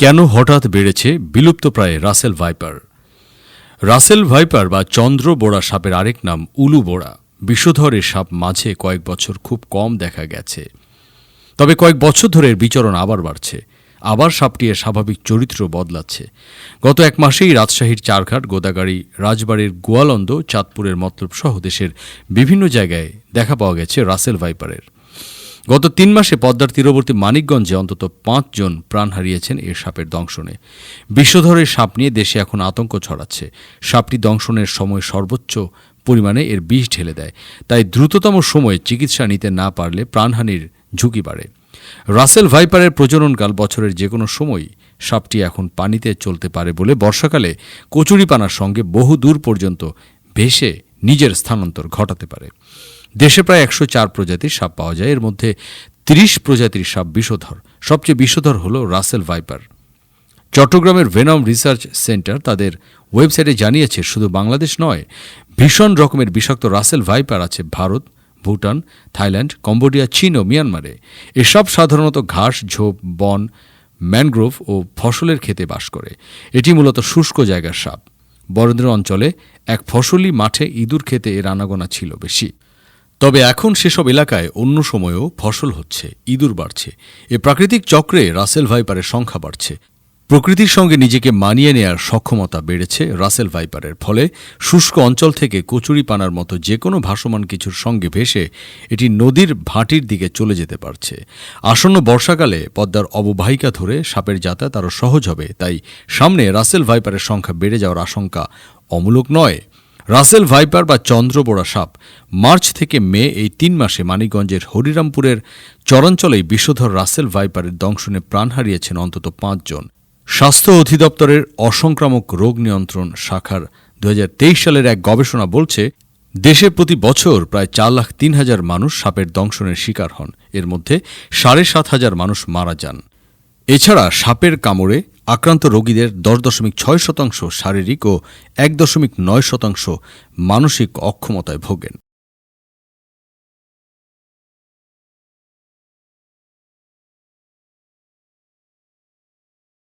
কেন হঠাৎ বেড়েছে বিলুপ্তপ্রায় রাসেল ভাইপার? রাসেল ভাইপার বা চন্দ্র বোড়া সাপের আরেক নাম উলু বোড়া বিষধর এ সাপ মাঝে কয়েক বছর খুব কম দেখা গেছে। তবে কয়েক বছর ধরে এর বিচরণ আবার বাড়ছে। আবার সাপটি এর স্বাভাবিক চরিত্র বদলাচ্ছে। গত এক মাসেই রাজশাহীর চারঘাট গোদাগাড়ি, রাজবাড়ির গোয়ালন্দ, চাঁদপুরের মতলব সহ দেশের বিভিন্ন জায়গায় দেখা পাওয়া গেছে রাসেল ভাইপারের। গত তিন মাসে পদ্মার তীরবর্তী মানিকগঞ্জে অন্তত পাঁচজন প্রাণ হারিয়েছেন এ সাপের দংশনে। বিশ্বধরের সাপ নিয়ে দেশে এখন আতঙ্ক ছড়াচ্ছে। সাপটি দংশনের সময় সর্বোচ্চ পরিমাণে এর বিষ ঢেলে দেয়। তাই দ্রুততম সময়ে চিকিৎসা নিতে না পারলে প্রাণহানির ঝুঁকি বাড়ে। রাসেল ভাইপারের প্রজননকাল বছরের যে কোনো সময়ই সাপটি এখন পানিতে চলতে পারে বলে বর্ষাকালে কচুরিপানার সঙ্গে বহু দূর পর্যন্ত ভেসে নিজের স্থানান্তর ঘটাতে পারে। দেশে প্রায় একশো চার প্রজাতির সাপ পাওয়া যায়। এর মধ্যে তিরিশ প্রজাতির সাপ বিষধর। সবচেয়ে বিষধর হল রাসেল ভাইপার। চট্টগ্রামের ভেনম রিসার্চ সেন্টার তাদের ওয়েবসাইটে জানিয়েছে, শুধু বাংলাদেশ নয়, ভীষণ রকমের বিষাক্ত রাসেল ভাইপার আছে ভারত, ভুটান, থাইল্যান্ড, কম্বোডিয়া, চীন ও মিয়ানমারে। এসব সাধারণত ঘাস, ঝোপ, বন, ম্যানগ্রোভ ও ফসলের খেতে বাস করে। এটি মূলত শুষ্ক জায়গার সাপ। বরেন্দ্র অঞ্চলে এক ফসলি মাঠে ইঁদুর খেতে এর আনাগোনা ছিল বেশি। তবে এখন সেসব এলাকায় অন্য সময়েও ফসল হচ্ছে, ইঁদুর বাড়ছে। এ প্রাকৃতিক চক্রে রাসেল ভাইপারের সংখ্যা বাড়ছে। প্রকৃতির সঙ্গে নিজেকে মানিয়ে নেয়ার সক্ষমতা বেড়েছে রাসেল ভাইপারের ফলে শুষ্ক অঞ্চল থেকে কচুরি পানার মতো যে কোনো ভাসমান কিছুর সঙ্গে ভেসে এটি নদীর ভাটির দিকে চলে যেতে পারছে। আসন্ন বর্ষাকালে পদ্মার অববাহিকা ধরে সাপের যাতায়াত আরও সহজ হবে, তাই সামনে রাসেল ভাইপারের সংখ্যা বেড়ে যাওয়ার আশঙ্কা অমূলক নয়। রাসেল ভাইপার বা চন্দ্রবোড়া সাপ, মার্চ থেকে মে এই তিন মাসে মানিকগঞ্জের হরিরামপুরের চরাঞ্চলেই বিষধর রাসেল ভাইপারের দংশনে প্রাণ হারিয়েছেন অন্তত পাঁচজন। স্বাস্থ্য অধিদপ্তরের অসংক্রামক রোগ নিয়ন্ত্রণ শাখার দু হাজার তেইশ সালের এক গবেষণা বলছে, দেশে প্রতি বছর প্রায় চার লাখ তিন হাজার মানুষ সাপের দংশনের শিকার হন। এর মধ্যে সাড়ে সাত হাজার মানুষ মারা যান। এছাড়া সাপের কামড়ে আক্রান্ত রোগীদের দশ দশমিক ছয় শতাংশ শারীরিক ও এক দশমিক নয় শতাংশ মানসিক অক্ষমতায় ভোগেন।